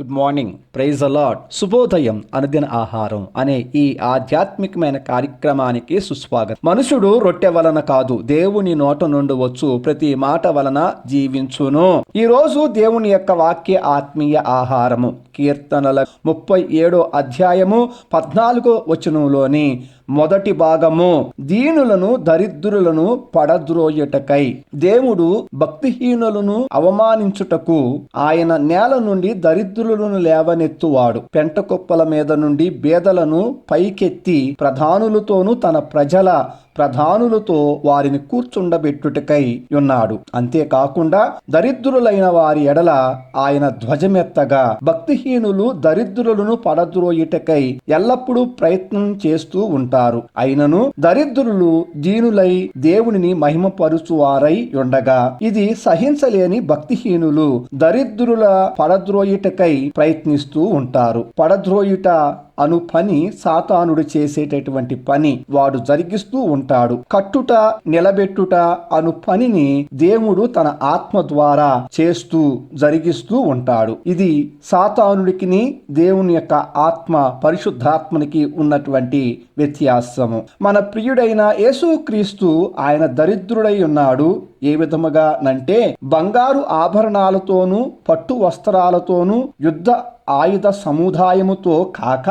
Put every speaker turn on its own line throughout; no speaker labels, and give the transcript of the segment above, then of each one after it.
Good morning praise అలాడ్ శుభోదయం అనుదిన ఆహారం అనే ఈ ఆధ్యాత్మికమైన కార్యక్రమానికి సుస్వాగతం. మనుషుడు రొట్టె వలన కాదు దేవుని నోట నుండి వచ్చు ప్రతి మాట వలన జీవించును. ఈ రోజు దేవుని యొక్క వాక్య ఆత్మీయ ఆహారము. కీర్తనల ముప్పై ఏడో అధ్యాయము పద్నాలుగో వచనంలోని మొదటి భాగము. దీనులను దరిద్రులను పడద్రోయుటకై. దేవుడు భక్తిహీనులను అవమానించుటకు ఆయన నేల నుండి దరిద్రులను లేవనెత్తువాడు. పెంట కుప్పల మీద నుండి బేదలను పైకెత్తి ప్రధానులతోనూ తన ప్రజల ప్రధానులతో వారిని కూర్చుండబెట్టుటకై ఉన్నాడు. అంతేకాకుండా దరిద్రులైన వారి ఎడల ఆయన ధ్వజమెత్తగా భక్తిహీనులు దరిద్రులను పడద్రోయుటకై ఎల్లప్పుడూ ప్రయత్నం చేస్తూ ఉంటారు. అయినను దరిద్రులు దీనులై దేవునిని మహిమపరుచువారై ఉండగా ఇది సహించలేని భక్తిహీనులు దరిద్రుల పడద్రోయుటకై ప్రయత్నిస్తూ ఉంటారు. పడద్రోయుట అను పని సాతానుడు చేసేటటువంటి పని వాడు జరిగిస్తూ ఉంటాడు. కట్టుట నిలబెట్టుట అను పనిని దేవుడు తన ఆత్మ ద్వారా చేస్తూ జరిగిస్తూ ఉంటాడు. ఇది సాతానుడికి దేవుని యొక్క ఆత్మ పరిశుద్ధాత్మనికి ఉన్నటువంటి వ్యత్యాసము. మన ప్రియుడైన యేసుక్రీస్తు ఆయన దరిద్రుడై ఉన్నాడు. ఏ విధముగా నంటే బంగారు ఆభరణాలతోనూ పట్టు వస్త్రాలతోనూ యుద్ధ ఆయుధ సముదాయముతో కాక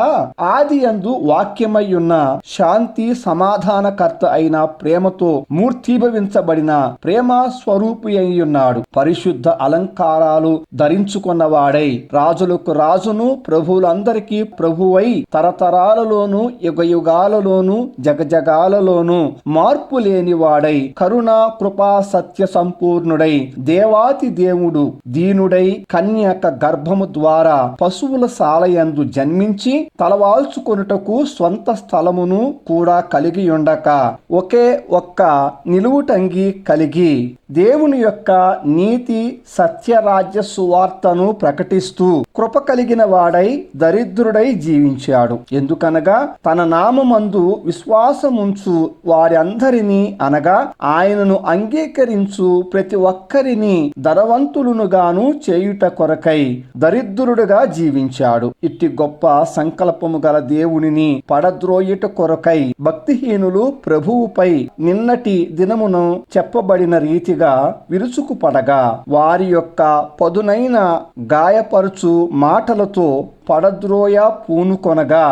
ఆది అందు వాక్యమయ్యున్న శాంతి సమాధానకర్త అయిన ప్రేమతో మూర్తిభవించబడిన ప్రేమ స్వరూపి అయి పరిశుద్ధ అలంకారాలు ధరించుకున్నవాడై రాజులకు రాజును ప్రభువులందరికీ ప్రభువై తరతరాలలోను యుగయుగాలలోను జగజగాలలోనూ జగజగాలలోను మార్పు లేని వాడై కరుణ కృపా సత్య సంపూర్ణుడై దేవాతి దేవుడు దీనుడై కన్యక గర్భము ద్వారా పశువుల సాలయందు జన్మించి తలవాల్చుకొనుటకు స్వంత స్థలమును కూడా కలిగి ఉండక ఒకే ఒక్క నిలువుటంగి కలిగి దేవుని యొక్క నీతి సత్యరాజ్య సువార్తను ప్రకటిస్తూ కృప కలిగిన వాడై దరిద్రుడై జీవించాడు. ఎందుకనగా తన నామందు విశ్వాసముంచు వారి అందరినీ అనగా ఆయనను స్వీకరించు ప్రతి ఒక్కరిని ధనవంతులునుగాను చేయుట కొరకై దరిద్రుడుగా జీవించాడు. ఇట్టి గొప్ప సంకల్పము గల దేవునిని పడద్రోయుట కొరకై భక్తిహీనులు ప్రభువుపై నిన్నటి దినమును చెప్పబడిన రీతిగా విరుచుకుపడగా వారి యొక్క పదునైన గాయపరుచు మాటలతో పడద్రోయ పూనుకొనగా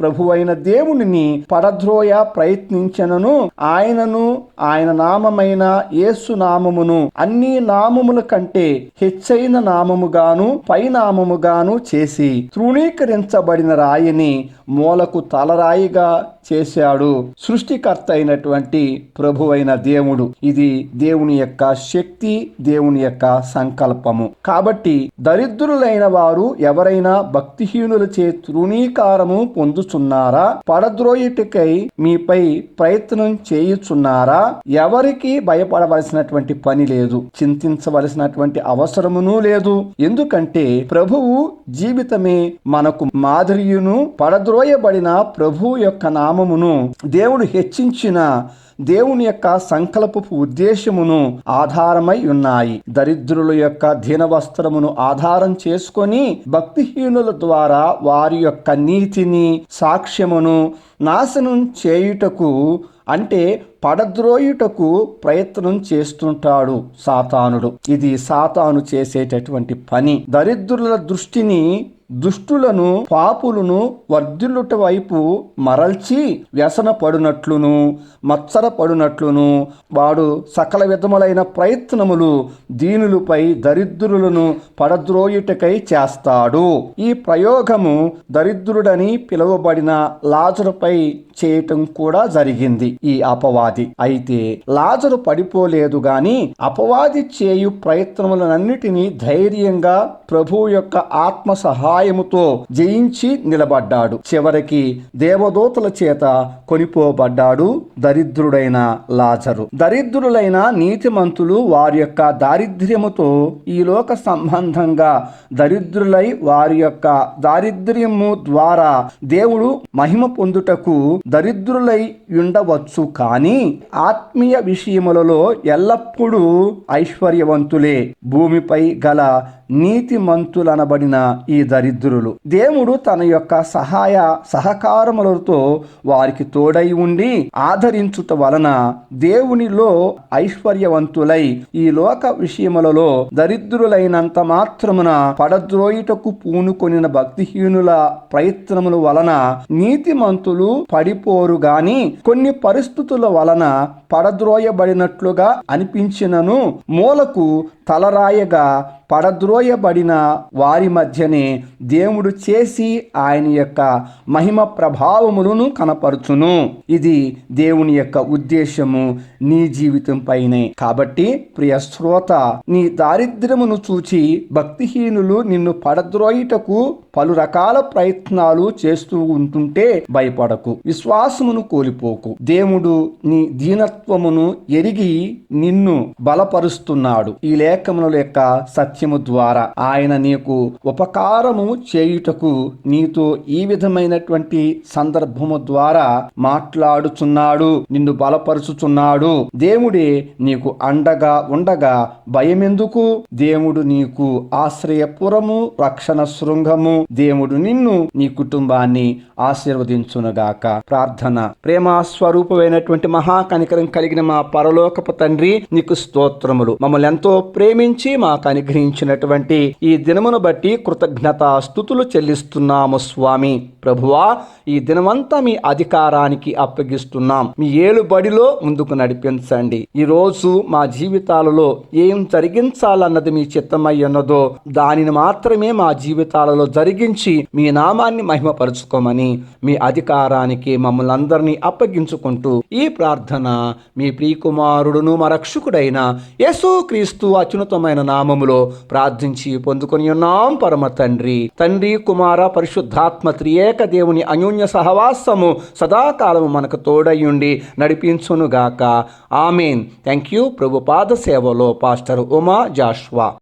ప్రభువైన దేవునిని పడద్రోయ ప్రయత్నించనను ఆయనను ఆయన నామమైన యేసు నామమును అన్ని నామముల కంటే హెచ్చైన నామముగాను పై నామముగాను చేసి తృణీకరించబడిన రాయిని మూలకు తలరాయిగా చేశాడు సృష్టికర్త అయినటువంటి ప్రభువైన దేవుడు. ఇది దేవుని యొక్క శక్తి దేవుని యొక్క సంకల్పము. కాబట్టి దరిద్రులైన వారు ఎవరైనా భక్తి భక్తిహీనులచే తృణీకారము పొందుచున్నారా? పడద్రోయుటికై మీపై ప్రయత్నం చేయుచున్నారా? ఎవరికి భయపడవలసినటువంటి పని లేదు చింతించవలసినటువంటి అవసరమును లేదు. ఎందుకంటే ప్రభువు జీవితమే మనకు మాదిరియును పడద్రోయబడిన ప్రభు యొక్క నామమును దేవుడు హెచ్చించిన దేవుని యొక్క సంకల్పపు ఉద్దేశమును ఆధారమై ఉన్నాయి. దరిద్రుల యొక్క దీనవస్త్రమును ఆధారం చేసుకొని భక్తిహీనుల ద్వారా వారి యొక్క నీతిని సాక్ష్యమును నాశనం చేయుటకు అంటే పడద్రోయుటకు ప్రయత్నం చేస్తుంటాడు సాతానుడు. ఇది సాతాను చేసేటటువంటి పని. దరిద్రుల దృష్టిని దుష్టులను పాపులను వర్ధిల్లుట వైపు మరల్చి వ్యసన పడునట్లును మత్సర పడునట్లును వాడు సకల విధములైన ప్రయత్నములు దీనులపై దరిద్రులను పడద్రోయుటకై చేస్తాడు. ఈ ప్రయోగము దరిద్రుడని పిలువబడిన లాజరుపై చేయటం కూడా జరిగింది. ఈ అపవాది. అయితే లాజరు పడిపోలేదు గాని అపవాది చేయు ప్రయత్నములన్నిటినీ ధైర్యంగా ప్రభు యొక్క ఆత్మ సహాయముతో జయించి నిలబడ్డాడు. చివరికి దేవదూతల చేత కొనిపోబడ్డాడు దరిద్రుడైన లాజరు. దరిద్రులైన నీతిమంతులు వారి యొక్క దారిద్ర్యముతో ఈ లోక సంబంధంగా దరిద్రులై వారి యొక్క దారిద్ర్యము ద్వారా దేవుడు మహిమ పొందుటకు దరిద్రులై ఉండవచ్చు కానీ ఆత్మీయ విషయములలో ఎల్లప్పుడూ ఐశ్వర్యవంతులే. భూమిపై గల నీతిమంతులనబడిన ఈ దరిద్రులు. దేవుడు తన యొక్క సహాయ సహకారములతో వారికి తోడై ఉండి ఆదరించుట వలన దేవునిలో ఐశ్వర్యవంతులై ఈ లోక విషయములలో దరిద్రులైనంత మాత్రమున పడద్రోయుటకు పూనుకొనిన భక్తిహీనుల ప్రయత్నముల వలన నీతిమంతులు పడిపోరు గాని కొన్ని పరిస్థితుల వలన పడద్రోయబడినట్లుగా అనిపించినను మూలకు తలరాయగా పడద్రోయబడిన వారి మధ్యనే దేవుడు చేసి ఆయన యొక్క మహిమ ప్రభావములను కనపరుచును. ఇది దేవుని యొక్క ఉద్దేశము నీ జీవితం పైనే. కాబట్టి ప్రియ శ్రోత నీ దారిద్ర్యమును చూచి భక్తిహీనులు నిన్ను పడద్రోయుటకు పలు రకాల ప్రయత్నాలు చేస్తూ ఉంటుంటే భయపడకు విశ్వాసమును కోల్పోకు. దేవుడు నీ దీనత్వమును ఎరిగి నిన్ను బలపరుస్తున్నాడు. ఈ లేఖముల యొక్క సత్య వాక్యము ద్వారా ఆయన నీకు ఉపకారము చేయుటకు నీతో ఈ విధమైనటువంటి సందర్భము ద్వారా మాట్లాడుచున్నాడు నిన్ను బలపరుచుచున్నాడు. దేవుడే నీకు అండగా ఉండగా భయమెందుకు? దేవుడు నీకు ఆశ్రయపురము రక్షణ శృంగము. దేవుడు నిన్ను నీ కుటుంబాన్ని ఆశీర్వదించునుగాక. ప్రార్థన. ప్రేమ స్వరూపమైనటువంటి మహాకనికరం కలిగిన మా పరలోకపు తండ్రి నీకు స్తోత్రములు. మమ్మల్ని ఎంతో ప్రేమించి మాకు అనుగ్రహించినటువంటి ఈ దినమును బట్టి కృతజ్ఞత స్థుతులు చెల్లిస్తున్నాము స్వామి. ప్రభువా ఈ దినమంతా మీ అధికారానికి అప్పగిస్తున్నాం. మీ ఏలు బడిలో ముందుకు నడిపించండి. ఈ రోజు మా జీవితాలలో ఏం జరిగించాలన్నది మీ చిత్తమై ఉన్నదో దానిని మాత్రమే మా జీవితాలలో జరిగించి మీ నామాన్ని మహిమపరుచుకోమని మీ అధికారానికి మమ్మల్ని అందరినీ అప్పగించుకుంటూ ఈ ప్రార్థన మీ ప్రియకుమారుడును మా రక్షకుడైన యేసు క్రీస్తు అత్యున్నతమైన నామములో ప్రార్థించి పొందుకొని ఉన్నాం పరమ తండ్రి. తండ్రి కుమార పరిశుద్ధాత్మ త్రియేక దేవుని అన్యోన్య సహవాసము సదాకాలము మనకు తోడయ్యుండి నడిపించునుగాక. ఆమెన్. Thank you. ప్రభుపాద సేవలో పాస్టర్ ఉమా జాష్వా.